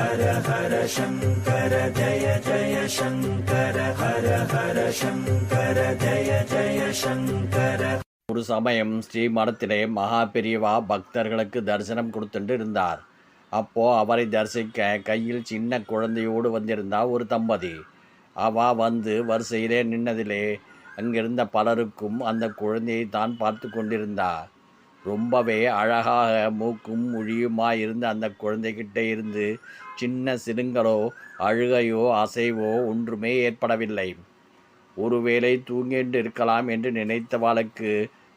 ஹர ஹர சங்கர ஜய ஜய சங்கர ஹர ஹர சங்கர ஜய ஜய சங்கர. ஒரு சமயம் ஸ்ரீ மடத்திலே மகா பெரியவா பக்தர்களுக்கு தரிசனம் கொடுத்துட்டு இருந்தார் அப்போ அவரை தரிசிக்க கையில் சின்ன குழந்தையோடு வந்திருந்தா ஒரு தம்பதி. அவா வந்து வரிசையிலே நின்னதிலே அங்கிருந்த பலருக்கும் அந்த குழந்தையை தான் பார்த்து கொண்டிருந்தார் ரொம்பவே அழகாக மூக்கும் மொழியுமாய் இருந்த அந்த குழந்தைகிட்ட இருந்து சின்ன சிறுங்களோ அழுகையோ அசைவோ ஒன்றுமே ஏற்படவில்லை. ஒருவேளை தூங்கிட்டு இருக்கலாம் என்று நினைத்தவாளுக்கு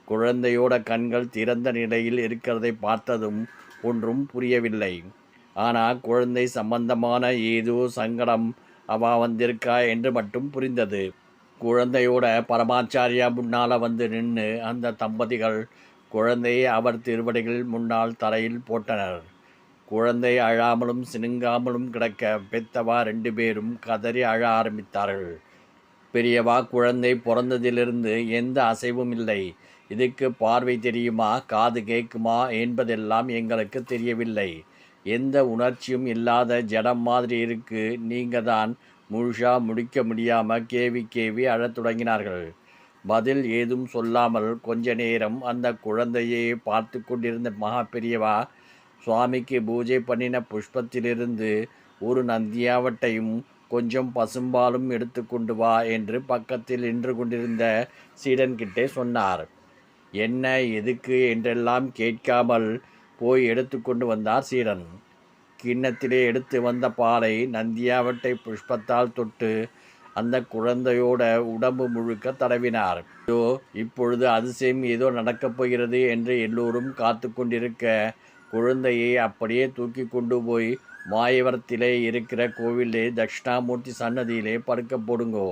குழந்தையோட கண்கள் திறந்த நிலையில் இருக்கிறதை பார்த்ததும் ஒன்றும் புரியவில்லை. ஆனால் குழந்தை சம்பந்தமான ஏதோ சங்கடம் அவா வந்திருக்கா என்று மட்டும் புரிந்தது. குழந்தையோட பரமாச்சாரியா முன்னால் வந்து நின்று அந்த தம்பதிகள் குழந்தையை அவர் திருவடிகள் முன்னால் தரையில் போட்டனர். குழந்தை அழாமலும் சினுங்காமலும் கிடக்க பெத்தவா ரெண்டு பேரும் கதறி அழ ஆரம்பித்தார்கள். பெரியவா குழந்தை பிறந்ததிலிருந்து எந்த அசைவும் இல்லை. இதுக்கு பார்வை தெரியுமா? காது கேட்குமா? என்பதெல்லாம் எங்களுக்கு தெரியவில்லை. எந்த உணர்ச்சியும் இல்லாத ஜடம் மாதிரி இருக்கு. நீங்கள் தான் முழுஷா முடிக்க முடியாமல் கேவி கேவி அழத் தொடங்கினார்கள். பதில் ஏதும் சொல்லாமல் கொஞ்ச நேரம் அந்த குழந்தையை பார்த்து கொண்டிருந்த மகா பெரியவா சுவாமிக்கு பூஜை பண்ணின புஷ்பத்திலிருந்து ஒரு நந்தியாவட்டையும் கொஞ்சம் பசும்பாலும் எடுத்துக்கொண்டு வா என்று பக்கத்தில் நின்று கொண்டிருந்த சீடன்கிட்டே சொன்னார். என்ன எதுக்கு? என்றெல்லாம் கேட்காமல் போய் எடுத்துக்கொண்டு வந்தார் சீடன். கிண்ணத்திலே எடுத்து வந்த பாலை நந்தியாவட்டை புஷ்பத்தால் தொட்டு அந்த குழந்தையோட உடம்பு முழுக்க தடவினார். இதோ இப்பொழுது அதிசயம் ஏதோ நடக்கப் போகிறது என்று எல்லோரும் காத்து கொண்டிருக்க குழந்தையை அப்படியே தூக்கி கொண்டு போய் மாயவரத்திலே இருக்கிற கோவிலே தட்சிணாமூர்த்தி சன்னதியிலே படுக்க போடுங்கோ.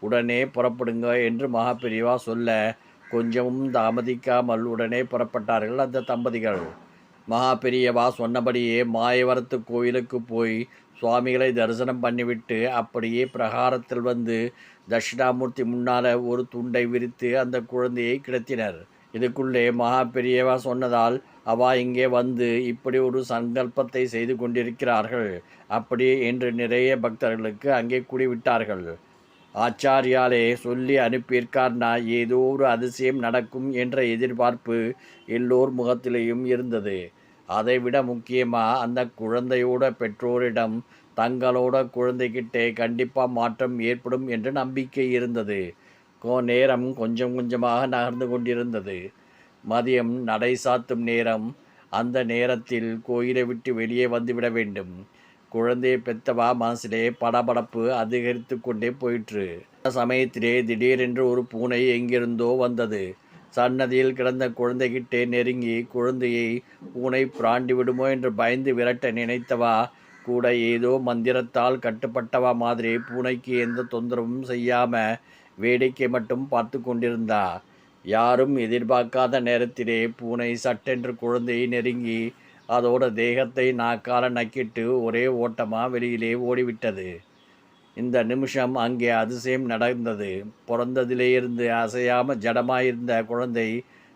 உடனே புறப்படுங்க என்று மகாபிரிவா சொல்ல கொஞ்சமும் தாமதிக்காமல் உடனே புறப்பட்டார்கள் அந்த தம்பதிகள். மகா பெரியவா சொன்னபடியே மாயவரத்து கோயிலுக்கு போய் சுவாமிகளை தரிசனம் பண்ணிவிட்டு அப்படியே பிரகாரத்தில் வந்து தட்சிணாமூர்த்தி முன்னால் ஒரு துண்டை விரித்து அந்த குழந்தையை கிடத்தினர். இதுக்குள்ளே மகா பெரியவா சொன்னதால் அவா இங்கே வந்து இப்படி ஒரு சங்கல்பத்தை செய்து கொண்டிருக்கிறார்கள். அப்படி என்று நிறைய பக்தர்களுக்கு அங்கே கூடிவிட்டார்கள். ஆச்சாரியாலே சொல்லி அனுப்பியிருக்கார்னா ஏதோ ஒரு அதிசயம் நடக்கும் என்ற எதிர்பார்ப்பு எல்லோர் முகத்திலேயும் இருந்தது. அதைவிட முக்கியமாக அந்த குழந்தையோட பெற்றோரிடம் தங்களோட குழந்தைகிட்டே கண்டிப்பாக மாற்றம் ஏற்படும் என்ற நம்பிக்கை இருந்தது. கோ நேரம் கொஞ்சம் கொஞ்சமாக நகர்ந்து கொண்டிருந்தது. மதியம் நடை சாத்தும் நேரம் அந்த நேரத்தில் கோயிலை விட்டு வெளியே வந்துவிட வேண்டும். குழந்தையை பெத்தவா மனசிலே படபடப்பு அதிகரித்து கொண்டே போயிற்று. அந்த சமயத்திலே திடீரென்று ஒரு பூனை எங்கிருந்தோ வந்தது. சன்னதியில் கிடந்த குழந்தைகிட்டே நெருங்கி குழந்தையை பூனை பிராண்டி விடுமோ என்று பயந்து விரட்ட நினைத்தவா? கூட ஏதோ மந்திரத்தால் கட்டுப்பட்டவா மாதிரி பூனைக்கு எந்த தொந்தரவும் செய்யாம வேடிக்கை மட்டும் பார்த்து கொண்டிருந்தா. யாரும் எதிர்பார்க்காத நேரத்திலே பூனை சட்டென்று குழந்தையை நெருங்கி அதோட தேகத்தை நாக்கால நக்கிட்டு ஒரே ஓட்டமாக வெளியிலே ஓடிவிட்டது. இந்த நிமிஷம் அங்கே அதிசயம் நடந்தது. பிறந்ததிலேயிருந்து அசையாமல் ஜடமாயிருந்த குழந்தை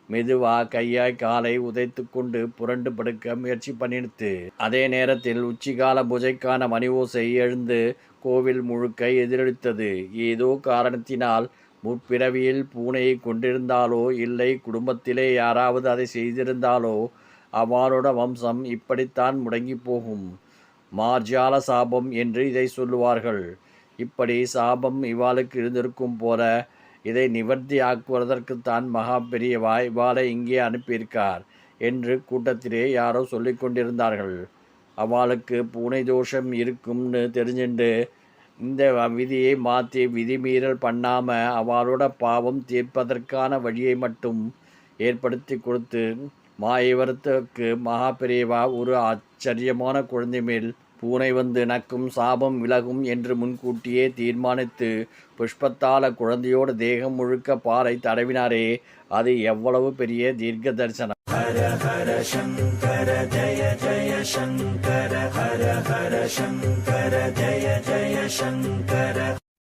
மெதுவாக கையாய் காலை உதைத்து கொண்டு புரண்டு படுக்க முயற்சி பண்ணிடுத்து அதே நேரத்தில் உச்சிகால பூஜைக்கான மணி ஓசை எழுந்து கோவில் முழுக்க எதிரொலித்தது. ஏதோ காரணத்தினால் முற்பிறவியில் பூனையை கொண்டிருந்தாலோ இல்லை குடும்பத்திலே யாராவது அதை செய்திருந்தாலோ அவளோட வம்சம் இப்படித்தான் முடங்கி போகும். மார்ஜால சாபம் என்று இதை சொல்லுவார்கள். இப்படி சாபம் இவாளுக்கு இருந்திருக்கும் போல இதை நிவர்த்தி ஆக்குவதற்குத்தான் மகா பெரியவா இவாளை இங்கே அனுப்பியிருக்கார் என்று கூட்டத்திலே யாரோ சொல்லி கொண்டிருந்தார்கள். அவளுக்கு பூனை தோஷம் இருக்கும்னு தெரிஞ்சுண்டு இந்த விதியை மாற்றி விதிமீறல் பண்ணாமல் அவளோட பாவம் தீர்ப்பதற்கான வழியை மட்டும் ஏற்படுத்தி கொடுத்து மாயவரத்துக்கு மகாபிரேவா ஒரு ஆச்சரியமான குழந்தை மேல் பூனை வந்து நக்கும் சாபம் விலகும் என்று முன்கூட்டியே தீர்மானித்து புஷ்பத்தால குழந்தையோட தேகம் முழுக்க பாறை தடவினாரே அது எவ்வளவு பெரிய தீர்க்க தரிசனம் ஹர ஹர சங்கர ஜய ஜய சங்கர ஹர ஹர சங்கர ஜய ஜய சங்கர.